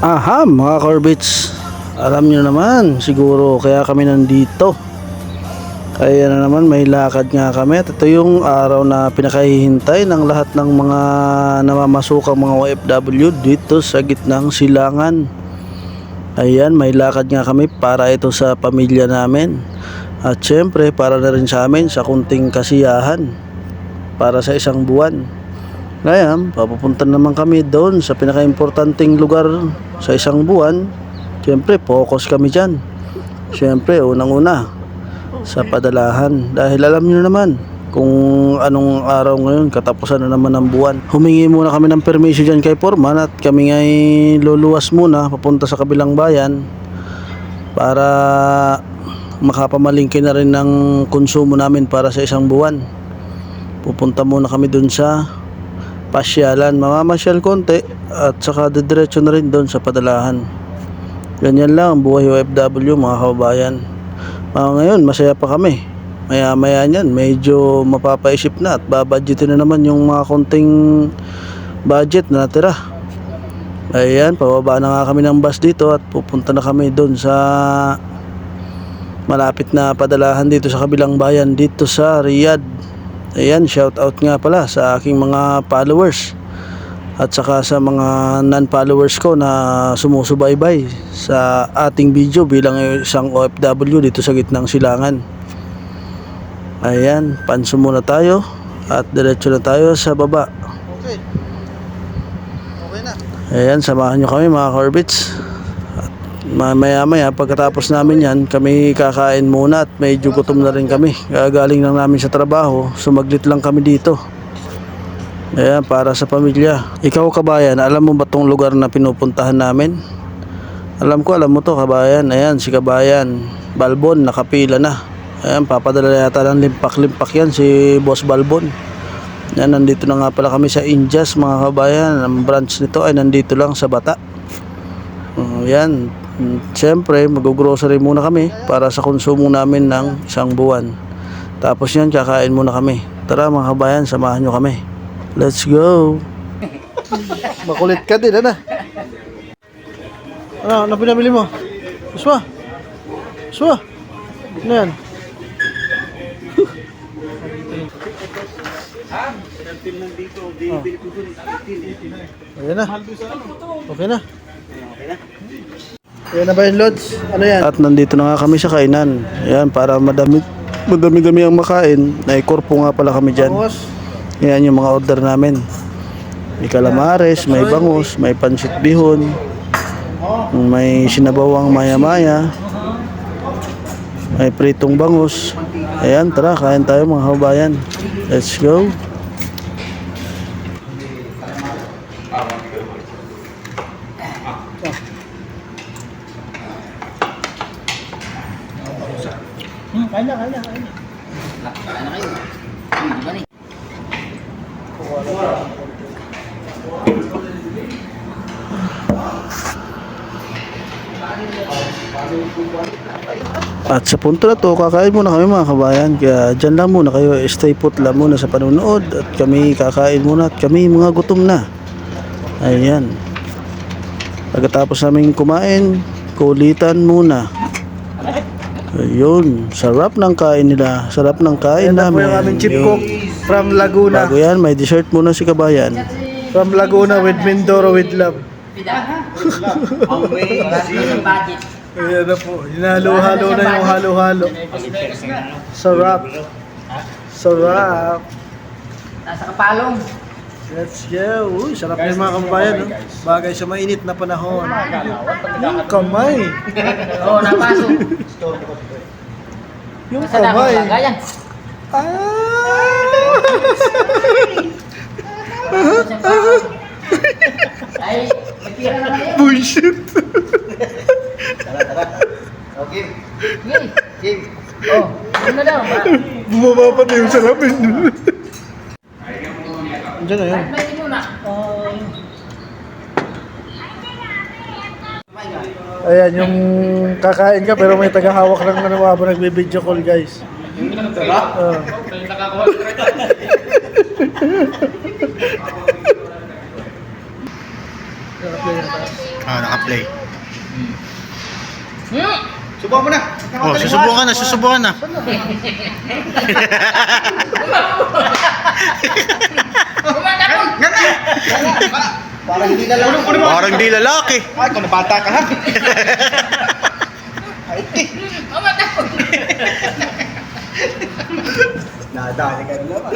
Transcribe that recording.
Aha, mga Corbits. Alam nyo naman, siguro kaya kami nandito. Kaya na naman, may lakad nga kami. At ito yung araw na pinakahihintay ng lahat ng mga namamasukang mga OFW dito sa gitnang silangan. Ayan, may lakad nga kami para ito sa pamilya namin. At syempre, para na rin sa amin sa kunting kasiyahan. Para sa isang buwan. Ngayon, papupunta naman kami doon sa pinaka-importanting lugar sa isang buwan. Siyempre, focus kami dyan. Siyempre, unang-una, sa padalahan. Dahil alam nyo naman, kung anong araw ngayon, katapusan na naman ng buwan. Humingi muna kami ng permission dyan kay Foreman at kami ngay luluwas muna papunta sa kabilang bayan para makapamalingki na rin ng konsumo namin para sa isang buwan. Pupunta muna kami dun sa pasyalan, mamamasyal konti at saka didiretso na rin doon sa padalahan. Ganyan lang ang buhay OFW mga kababayan. Ah, ngayon, masaya pa kami. Maya maya niyan, medyo mapapaisip na at babudgetin na naman yung mga konting budget na natira. Ayan, pababa na nga kami ng bus dito at pupunta na kami doon sa malapit na padalahan dito sa kabilang bayan dito sa Riyadh. Ayan, shout out nga pala sa aking mga followers at saka sa mga non-followers ko na sumusubaybay sa ating video bilang isang OFW dito sa gitnang silangan. Ayan, panso muna tayo at diretso na tayo sa baba. Okay. Okay na. Ayan, samahan nyo kami mga Corbits. Mamaya maya pagkatapos namin yan, kami kakain muna at medyo gutom na rin kami. Gagaling lang namin sa trabaho, sumaglit lang kami dito. Ayan, para sa pamilya. Ikaw kabayan, alam mo ba tong lugar na pinupuntahan namin? Alam ko, alam mo to kabayan. Ayan, si kabayan. Balbon, nakapila na. Ayan, papadala yata ng limpak-limpak yan si Boss Balbon. Yan, nandito na nga pala kami sa Indias mga kabayan. Ang branch nito ay nandito lang sa Bata. Uh, yan. Mm, Siyempre, mag-grocery muna kami para sa konsumo namin ng isang buwan. Tapos yan, kakain muna kami. Tara mga kabayan, samahan nyo kami. Let's go! Makulit ka din, ano? Ano, ano pinabili mo? Uswa? Uswa? Ano yan? Oh. Ayan na. Okay na. Ayan na ba yung loads? Ano yan? At nandito na nga kami sa kainan. Yan, para madami madami-dami ang makain. Naikorpo nga pala kami dyan. Tapos, Yan yung mga order namin. May calamares, may bangus, may pansit bihon, may sinabawang maya-maya, may pritong bangus. Ayan, tara, kain tayo mga kabayan. Let's go. Kain na, kain na, kain na. At sa punto na to, kakain muna kami mga kabayan. Kaya dyan lang muna kayo, stay put lang muna sa panunood. At kami kakain muna at kami mga gutom na. Ayan. Pagkatapos namin kumain, kulitan muna. Ayun, sarap ng kain nila. Sarap ng kain Ayan na po namin. yung aming chip cook from Laguna. Bago yan, may dessert muna si kabayan. From Laguna with Mindoro with love. Ayan na po. Hinalo-halo na yung halo-halo. Sarap. Sarap. Nasa kapalong. Let's go. Uy, sarap na yung mga kababayan. No? Bagay sa mainit na panahon. Yung kamay. Oo, oh, napasok. Yung kamay. Ah! Ay, nagtira na kayo. Bullshit. Okay. Game. Oh, ano na daw? ba? Bumaba pa na yung sarapin. Diyan na muna. Ayan, yung kakain ka pero may tagahawak ng ano habang nagbe-video call guys. Oo. Na. Ah, naka-play. Hmm. Subukan mo na. Oh, susubukan na, susubukan na. Parang hindi lalaki. Parang hindi lalaki. Ay, kung bata ka ha. Kumakapon! Nadali ka naman.